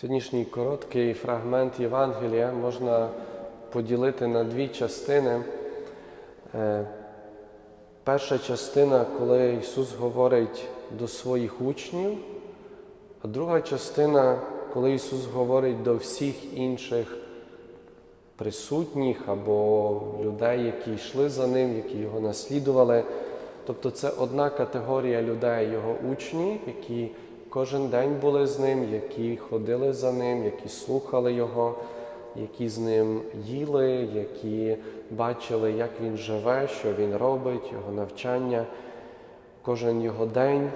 Сьогоднішній короткий фрагмент Євангелія можна поділити на дві частини. Е, Перша частина, коли Ісус говорить до своїх учнів, а друга частина, коли Ісус говорить до всіх інших присутніх або людей, які йшли за Ним, які його наслідували. Тобто це одна категорія людей, його учні, які кожен день були з ним, які ходили за ним, які слухали Його, які з ним їли, які бачили, як він живе, що він робить, його навчання, кожен його день.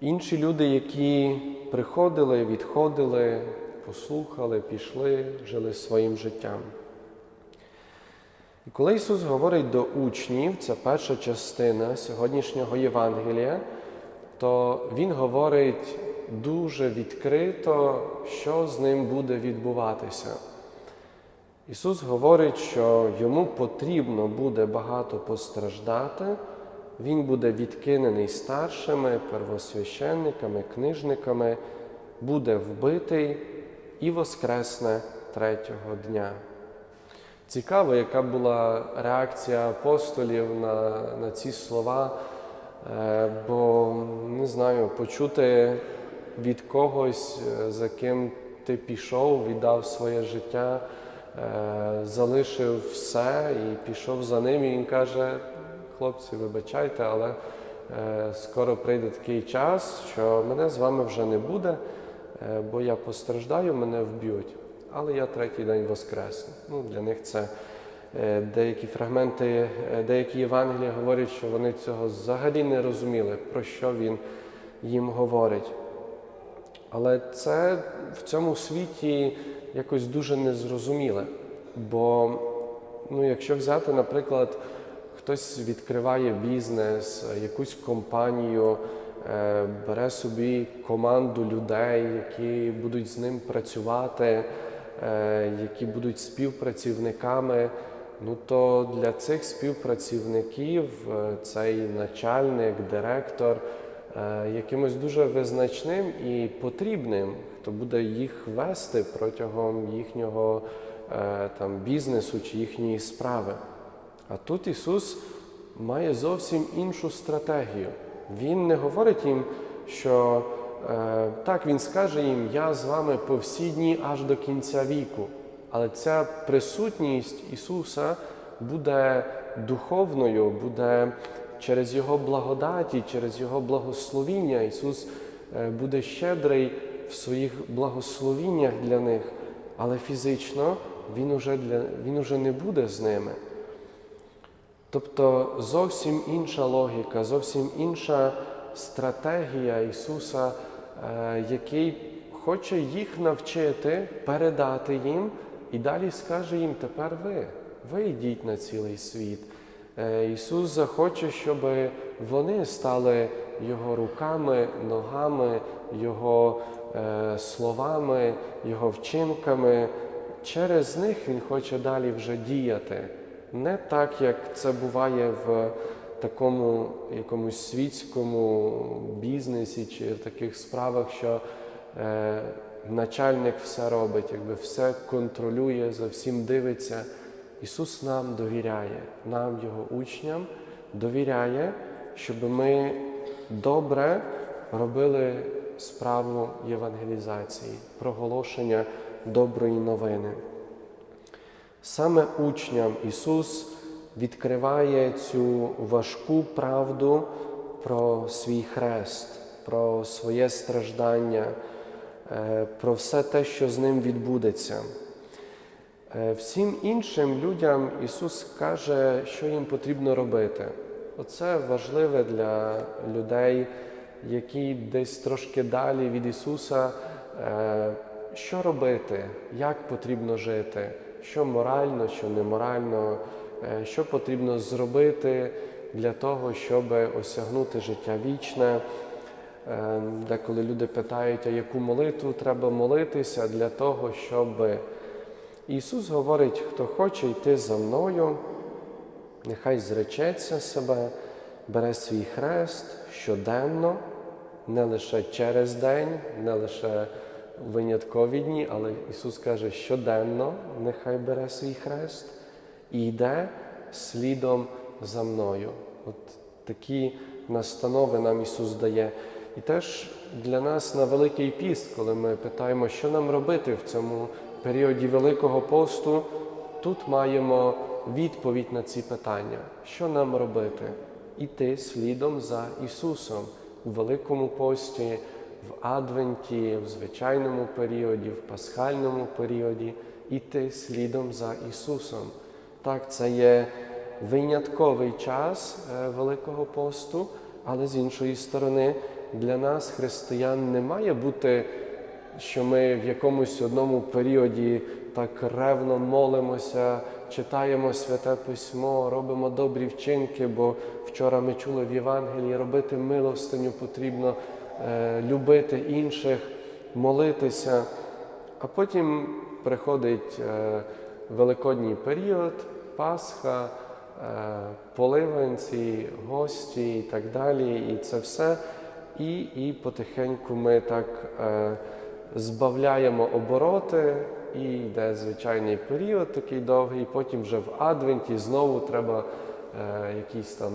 Інші люди, які приходили, відходили, послухали, пішли, жили своїм життям. І коли Ісус говорить до учнів, це перша частина сьогоднішнього Євангелія, то Він говорить дуже відкрито, що з ним буде відбуватися. Ісус говорить, що йому потрібно буде багато постраждати, Він буде відкинений старшими, первосвященниками, книжниками, буде вбитий і воскресне третього дня. Цікаво, яка була реакція апостолів на, на ці слова, бо не знаю, почути від когось, е, за ким ти пішов, віддав своє життя, е, залишив все і пішов за ним. І він каже: хлопці, вибачайте, але е, скоро прийде такий час, що мене з вами вже не буде, е, бо я постраждаю, мене вб'ють але я третій день воскресну. Ну, Для них це е, деякі фрагменти, е, деякі Євангелії говорять, що вони цього взагалі не розуміли, про що він їм говорить. Але це в цьому світі якось дуже незрозуміле. Бо, ну, якщо взяти, наприклад, хтось відкриває бізнес, якусь компанію, е, бере собі команду людей, які будуть з ним працювати, е, які будуть співпрацівниками, ну то для цих співпрацівників е, цей начальник, директор е, якимось дуже визначним і потрібним, хто буде їх вести протягом їхнього е, там, бізнесу чи їхньої справи. А тут Ісус має зовсім іншу стратегію. Він не говорить їм, що так, Він скаже їм, я з вами по всі дні аж до кінця віку. Але ця присутність Ісуса буде духовною, буде через Його благодаті, через Його благословіння. Ісус е, буде щедрий в своїх благословіннях для них, але фізично Він уже, для, він уже не буде з ними. Тобто зовсім інша логіка, зовсім інша стратегія Ісуса, е, який хоче їх навчити, передати їм і далі скаже їм: тепер ви, ви йдіть на цілий світ. Е, Ісус захоче, щоб вони стали Його руками, ногами, Його е, словами, Його вчинками. Через них Він хоче далі вже діяти. Не так, як це буває в такому якомусь світському бізнесі чи в таких справах, що е, начальник все робить, якби все контролює, за всім дивиться. Ісус нам довіряє, нам, Його учням, довіряє, щоб ми добре робили справу євангелізації, проголошення доброї новини. Саме учням Ісус відкриває цю важку правду про свій хрест, про своє страждання, про все те, що з ним відбудеться. Е, Всім іншим людям Ісус каже, що їм потрібно робити. Оце важливе для людей, які десь трошки далі від Ісуса, е, що робити, як потрібно жити, що морально, що неморально, е, що потрібно зробити для того, щоб осягнути життя вічне. Е, Деколи люди питають, а яку молитву треба молитися для того, щоб Ісус говорить, хто хоче йти за мною, нехай зречеться себе, бере свій хрест щоденно, не лише через день, не лише виняткові дні, але Ісус каже, щоденно нехай бере свій хрест і йде слідом за мною. От такі настанови нам Ісус дає. І теж для нас на Великий піст, коли ми питаємо, що нам робити в цьому періоді Великого посту, тут маємо відповідь на ці питання. Що нам робити? Іти слідом за Ісусом у Великому пості, в Адвенті, в звичайному періоді, в пасхальному періоді, іти слідом за Ісусом. Так, це є винятковий час е, Великого посту, але з іншої сторони, для нас, християн, не має бути, що ми в якомусь одному періоді так ревно молимося, читаємо святе письмо, робимо добрі вчинки, бо вчора ми чули в Євангелії, робити милостиню потрібно, е, любити інших, молитися. А потім приходить е, великодній період, Пасха, е, поливанці, гості і так далі. І це все. І, і потихеньку ми так е, збавляємо обороти, і йде звичайний період такий довгий, потім вже в Адвенті знову треба е, якісь там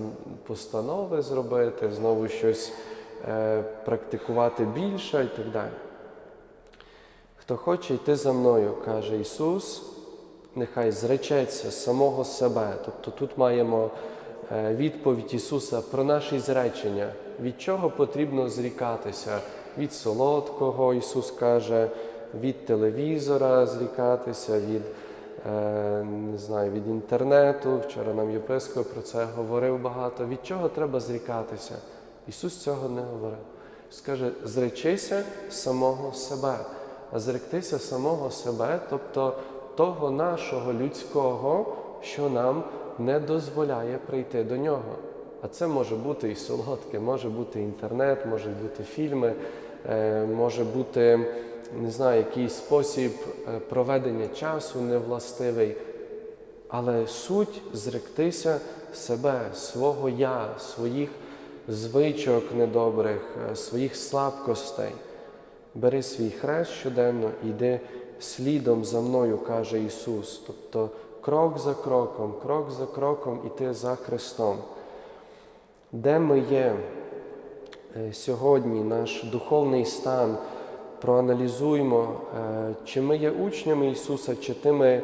постанови зробити, знову щось е, практикувати більше і так далі. Хто хоче йти за мною, каже Ісус, нехай зречеться самого себе. Тобто тут маємо відповідь Ісуса про наші зречення, від чого потрібно зрікатися. Від солодкого, Ісус каже, від телевізора зрікатися, від, е, не знаю, від інтернету. Вчора нам єпископ про це говорив багато. Від чого треба зрікатися? Ісус цього не говорив. Скаже, зречися самого себе. А зректися самого себе, тобто того нашого людського, що нам не дозволяє прийти до нього. А це може бути і солодке, може бути інтернет, може бути фільми, е, може бути, не знаю, якийсь спосіб е, проведення часу невластивий. Але суть зректися себе, свого я, своїх звичок недобрих, е, своїх слабкостей. Бери свій хрест щоденно і йди слідом за мною, каже Ісус. Тобто крок за кроком, крок за кроком іти за Христом. Де ми є е, сьогодні, наш духовний стан, проаналізуємо, е, чи ми є учнями Ісуса, чи тими,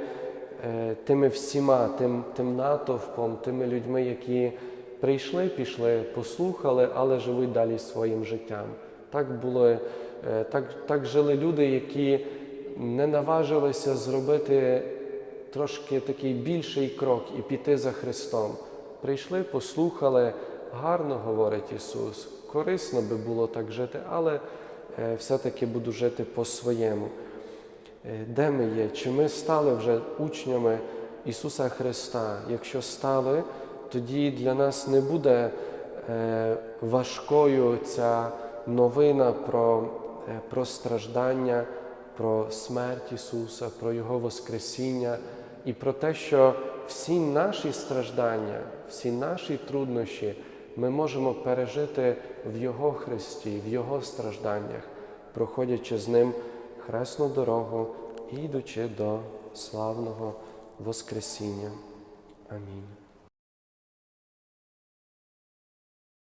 е, тими всіма, тим, тим натовпом, тими людьми, які прийшли, пішли, послухали, але живуть далі своїм життям. Так було, так, так жили люди, які не наважилися зробити трошки такий більший крок і піти за Христом. Прийшли, послухали, гарно говорить Ісус. Корисно би було так жити, але е, все-таки буду жити по-своєму. Е, Де ми є? Чи ми стали вже учнями Ісуса Христа? Якщо стали, тоді для нас не буде е, важкою ця новина про, про страждання, про смерть Ісуса, про Його Воскресіння і про те, що всі наші страждання, всі наші труднощі ми можемо пережити в Його Христі, в Його стражданнях, проходячи з Ним хресну дорогу і йдучи до славного Воскресіння. Амінь.